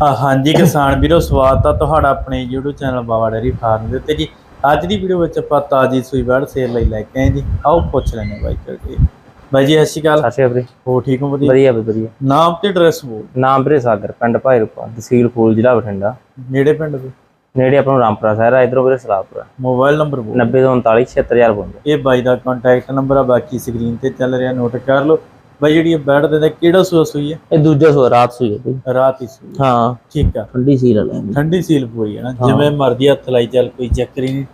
ਹਾਂਜੀ ਕਿਸਾਨ ਵੀਰੋ ਸਵਾਗਤ ਆ ਤੁਹਾਡਾ ਆਪਣੇ YouTube channel Baba dairy farm ਦੇ ਉੱਤੇ ਜੀ। ਅੱਜ ਦੀ ਵੀਡੀਓ ਵਿੱਚ ਆਪਾਂ ਤਾਜੀ ਸੂਈ ਬੈੜ ਸੇਲ ਲਈ ਲੈ ਕੇ ਆਏ ਜੀ। ਆਓ ਪੁੱਛ ਲੈਣੇ ਬਾਈ ਕਰਕੇ ਬਾਈ ਜੀ ਸਤਿ ਸ਼੍ਰੀ ਅਕਾਲ। ਸਤਿ ਸ਼੍ਰੀ ਅਕਾਲ ਵੀਰੇ। ਹੋ ਠੀਕ ਹੋ ਵਧੀਆ? ਵਧੀਆ ਵੀ ਵਧੀਆ। ਨਾਮ ਤੇ ਐਡਰੈਸ ਬੋਲ। ਨਾਮ ਵੀਰੇ ਸਾਗਰ ਪਿੰਡ ਭਾਈਰੂਪਾ ਤਹਿਸੀਲ ਫੂਲ ਜ਼ਿਲ੍ਹਾ ਬਠਿੰਡਾ। ਨੇੜੇ ਪਿੰਡ ਦੇ? ਨੇੜੇ ਆਪਣਾ ਰਾਮਪੁਰਾ ਸ਼ਹਿਰ ਆ ਇਧਰੋਂ ਵੀਰੇ ਸਲਾਪੁਰਾ ਮੋਬਾਈਲ ਨੰਬਰ ਬੋਲ। 90 ਤੋਂ 39 76000 ਬੋਲਦੇ ਇਹ ਬਾਈ ਦਾ ਕੰਟੈਕਟ ਨੰਬਰ ਆ ਬਾਕੀ ਸਕਰੀਨ ਤੇ ਚੱਲ ਰਿਹਾ ਨੋਟ ਕਰ ਲਓ। ਬਾਈ ਜਿਹੜੀ ਇਹ ਬੈੜ ਦੇ ਕਿਹੜਾ ਸੂਆ ਸੂਈ ਹੈ? ਇਹ ਦੂਜਾ ਸੋ ਰਾਤ ਸੂਈ ਹੈ ਬਈ। ਰਾਤ ਹੀ ਸੂਈ ਹੈ। ਠੀਕ ਆ। ਠੰਡੀ ਸੀਲ ਲੈ ਠੰਡੀ ਸੀਲ ਪੂਰੀ ਹੈ ਨਾ। ਜਿਵੇਂ ਮਰਜ਼ੀ ਹੱਥ ਲਾਈ ਚੱਲ ਕੋਈ ਚੱਕਰ ਹੀ ਨਹੀਂ।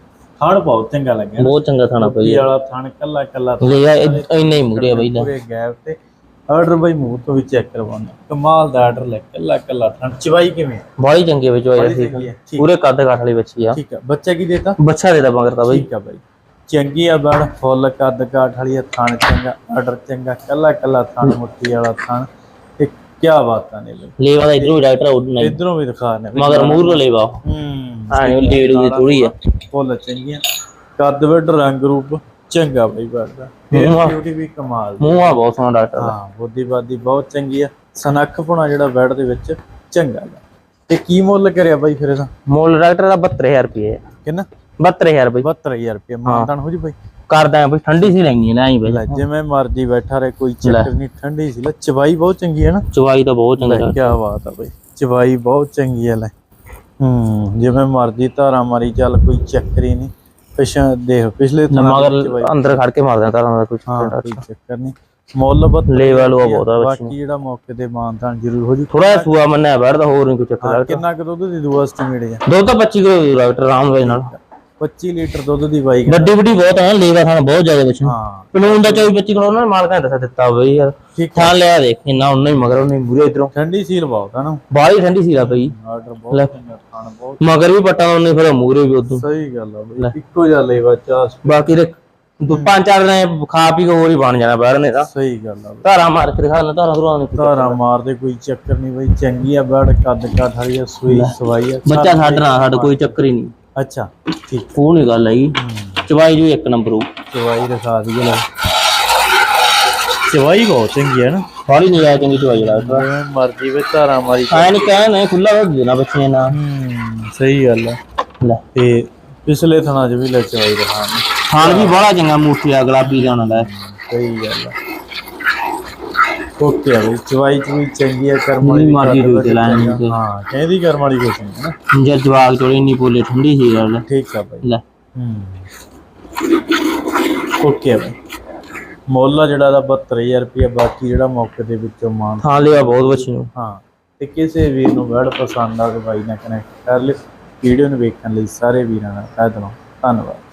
ਖਾਣ ਬਹੁਤ ਚੰਗਾ ਲੱਗਿਆ। ਨਾ। ਬਹੁਤ ਚੰਗਾ ਖਾਣਾ ਪਈ ਇਹ ਵਾਲਾ ਥਣ ਕੱਲਾ ਕੱਲਾ ਲੈ ਇੰਨਾ ਹੀ ਮੁੜਿਆ ਬਈ ਲੈ। ਪੂਰੇ ਗੈਪ ਤੇ ਆਰਡਰ ਬਾਈ ਮੂੰਹ ਤੋਂ ਵੀ ਚੈੱਕ ਕਰਵਾਉਣਾ ਕਮਾਲ ਦਾ ਆਰਡਰ ਲੈ ਕੱਲਾ ਕੱਲਾ ਥਣ। ਚਵਾਈ ਕਿਵੇਂ? ਬਾਲੀ ਚੰਗੀ ਵਿੱਚ ਹੈ ਠੀਕ। ਪੂਰੇ ਕੱਦ ਕਾਠ ਵਾਲੀ ਬੱਚੀ ਆ। ਠੀਕ ਆ। ਬੱਚਾ ਕੀ ਦੇਤਾ? ਬੱਚਾ ਦੇ ਦਾ ਮਗਰ ਤਾਂ ਬਈ। ਠੀਕ ਆ ਬਾਈ। ਚੰਗੀ ਆ ਬੜ ਫੁੱਲ ਕੱਦ ਕਾਠ ਵਾਲੀ ਆ, ਥਣ ਚੰਗਾ ਆਰਡਰ ਚੰਗਾ ਕੱਲਾ ਕੱਲਾ ਥਣ ਮੁੱਠੀ ਵਾਲਾ ਥਣ ਇਹ ਕੀ ਬਾਤਾਂ ਨੇ ਬਈ। ਲੇਵਾ ਦਾ ਇਧਰੋਂ ਡਾਕਟਰ ਉਹ ਨਹੀਂ। ਇਧਰੋਂ ਵੀ ਦਿਖਾ ਨੇ ਮਗਰ ਮੂਰ ਲੇਵਾ। ਹੂੰ। ਹਾਂ ਇਹ ਲੀੜ ਦੀ ਥੋੜੀ ਆ। ਫੁੱਲ ਚੰਗੀਆਂ। ਕੱਦ ਵੱਡ ਰੰਗ ਰੂਪ ਚੰਗਾ ਬਈ ਬੜਦਾ। ਬਿਊਟੀ ਵੀ ਕਮਾਲ ਦੀ। ਮੂੰਹ ਆ ਬਹੁਤ ਸੋਹਣਾ ਡਾਕਟਰ ਦਾ। ਹਾਂ ਬੁੱਧੀਵਾਦੀ ਬਹੁਤ ਚੰਗੀ ਆ। ਸਨੱਖ ਪੁਣਾ ਜਿਹੜਾ ਬੈਡ ਦੇ ਵਿੱਚ ਚੰਗਾ ਤੇ ਕੀ ਮੁੱਲ ਕਰਿਆ ਬਾਈ ਫਿਰ ਇਹਦਾ? ਮੁੱਲ ਡਾਕਟਰ ਦਾ 72000 ਰੁਪਏ। ਕਿੰਨਾ? 72000 ਬਈ। 72000 ਰੁਪਏ ਮਾਨਦਾਨ ਹੋ ਜੀ ਬਾਈ। ਕਰਦਾ ਆ ਬਈ ਠੰਡੀ ਸੀ ਲੈਣੀ ਲੈ ਆਈ ਬਈ। ਜਿਵੇਂ ਮਰਜ਼ੀ ਬੈਠਾ ਰਹੇ ਕੋਈ ਚੱਕਰ ਨਹੀਂ ਠੰਡੀ ਸੀ ਲੈ ਚਵਾਈ ਬਹੁਤ ਚੰਗੀ ਹੈ ਨਾ? ਚਵਾਈ ਤਾਂ ਬਹੁਤ ਚੰਗਾ ਕੀ ਬਾਤ ਆ ਬਾਈ ਚਵਾਈ ਬਹੁਤ ਚੰਗੀ ਹੈ ਲੈ। ਹੂੰ ਜਿਵੇਂ ਮਰਜ਼ੀ ਧਾਰਾ ਮਾਰੀ ਚੱਲ ਕੋਈ ਚੱਕਰ ਹੀ ਨਹੀਂ। ਪਿਛਾ ਦੇਖ ਪਿਛਲੇ ਮਗਰ ਅੰਦਰ ਖੜ ਕੇ ਮਾਰਦਾ ਤਾਰਾਂ ਦਾ ਕੁਝ ਹਾਂ ਚੱਕਰ ਨਹੀਂ। ਮੁੱਲ ਬਤ ਲੈਵਲ ਉਹ ਬਹੁਤ ਆ ਬਾਕੀ ਜਿਹੜਾ ਮੌਕੇ ਤੇ ਮਾਨਦਾਨ ਜ਼ਰੂਰ ਹੋ ਜੀ। ਥੋੜਾ ਸੂਆ ਮੰਨਿਆ ਬੈਠਦਾ ਹੋਰ ਨਹੀਂ ਕੋਈ ਚੱਕਰ ਹਾਂ, ਕਿੰਨਾ ਕੁ ਦੁੱਧ? ਦੀ ਦੂ ਐਸਟੀਮੇਟ ਹੈ ਦੋ ਤਾਂ 25 ਕਿਲੋ ਡਾਕਟਰ ਆਰਾਮ ਨਾਲ। 25 ਲੀਟਰ ਦੁੱਧ ਦੀ ਬਾਈ ਵੱਡੀ ਵੱਡੀ ਬਹੁਤ ਹੈ ਲੇਵਾ ਥਾਂ ਬਹੁਤ ਜ਼ਿਆਦਾ ਬੱਚੀ ਹਾਂ। ਪਲੂਨ ਦਾ 24 25 ਕਿਲੋ ਉਹਨਾਂ ਨੇ ਮਾਲਕਾਂ ਨੇ ਦੱਸ ਦਿੱਤਾ ਬਈ ਯਾਰ। ਥਾਂ ਲਿਆ ਦੇਖ ਇੰਨਾ ਉਹਨਾਂ ਹੀ ਮਗਰ ਉਹਨੇ ਮੂਰੇ ਇਧਰੋਂ। ਠੰਡੀ ਸੀਲ ਬਹੁਤ ਹੈ ਨਾ। ਬਾਹਲੀ ਠੰਡੀ ਸੀ ਲਾ ਬਈ। ਆਰਡਰ ਬਹੁਤ ਖਾਣ ਬਹੁਤ ਮਗਰ ਵੀ ਪੱਟਾ ਉਹਨੇ ਫਿਰ ਮੂਰੇ ਵੀ ਉਦੋਂ। ਸਹੀ ਗੱਲ ਆ ਬਈ ਇੱਕੋ ਜਿਹਾ ਲੈਵਾ ਚਾਸ ਬਾਕੀ ਦੇ ਦੋ ਪੰਜ ਚਾਰ ਨੇ ਖਾ ਪੀ ਕੇ ਹੋਰ ਹੀ ਬਣ ਜਾਣਾ ਬਾਹਰ ਨੇ ਤਾਂ। ਸਹੀ ਗੱਲ ਆ ਧਾਰਾ ਮਾਰ ਕੇ ਦਿਖਾ ਲੈ ਧਾਰਾ ਧੁਰਾ ਨੇ ਧਾਰਾ ਮਾਰਦੇ ਕੋਈ ਚੱਕਰ ਨਹੀਂ ਬਈ ਚੰਗੀ ਆ ਬੜ ਕੱਦ ਕਾਠ ਵਾਲੀ ਆ ਸੂਈ ਸਵਾਈ ਆ ਬੱਚਾ ਨਾ ਸਾਡਾ ਕੋਈ ਚੱਕਰ ਹੀ ਨਹੀਂ। ਅੱਛਾ ਠੀਕ। ਉਹ ਨਹੀਂ ਗੱਲ ਆਈ ਚਵਾਈ ਜੋ ਇੱਕ ਨੰਬਰ ਉਹ ਚਵਾਈ ਰਖਾ ਦਈਏ ਲੈ ਚਵਾਈ ਬਹੁਤ ਚੰਗੀ ਹੈ ਨਾ। ਬਾਹਲੀ ਨਹੀਂ ਆਇਆ ਚੰਗੀ ਚਵਾਈ ਜਿਵੇਂ ਮਰਜ਼ੀ ਵਿੱਚ ਧਾਰਾ ਮਾਰੀ ਐ ਨਹੀਂ ਕਹਿਣਾ ਖੁੱਲਾ ਹੋ ਦੇਣਾ ਬੱਚੇ ਨਾ ਹੂੰ ਸਹੀ ਗੱਲ ਆ ਲੈ। ਤੇ ਪਿਛਲੇ ਥਣਾ 'ਚ ਵੀ ਲੈ ਚਵਾਈ ਰਖਾ ਨੇ ਖਾਣ ਵੀ ਬੜਾ ਚੰਗਾ ਮੂਠੀ ਆ ਗੁਲਾਬੀ ਜਾਣਾ ਲੈ ਸਹੀ ਗੱਲ ਆ ਓਕੇ ਆ ਬਈ ਚਵਾਈ ਚ ਵੀ ਚੰਗੀ ਆ ਕਰਮ ਵਾਲੀ ਮਰਜ਼ੀ ਤੇ। ਹਾਂ ਕਹਿੰਦੀ ਕਰਮ ਵਾਲੀ ਕੁਛ ਨਹੀਂ ਹੈ ਨਾ ਜੇ ਜਵਾਗ ਚੋਲੀ ਨਹੀਂ ਬੋਲੇ ਠੰਡੀ ਸੀ ਗੱਲ। ਠੀਕ ਆ ਬਈ। ਲੈ। ਹੂੰ। ਓਕੇ ਆ ਬਈ। ਮੁੱਲ ਆ ਜਿਹੜਾ ਦਾ 72000 ਰੁਪਏ ਬਾਕੀ ਜਿਹੜਾ ਮੌਕੇ ਦੇ ਵਿੱਚੋਂ ਮਾਨ ਥਾਂ ਲਿਆ ਬਹੁਤ ਬੱਚੀ ਨੂੰ। ਹਾਂ ਤੇ ਕਿਸੇ ਵੀਰ ਨੂੰ ਵੜ ਪਸੰਦ ਆ ਤਾਂ ਬਾਈ ਨਾਲ ਕਨੈਕਟ ਕਰ ਲਿਓ। ਵੀਡੀਓ ਨੂੰ ਵੇਖਣ ਲਈ ਸਾਰੇ ਵੀਰਾਂ ਦਾ ਦਿਲੋਂ ਧੰਨਵਾਦ।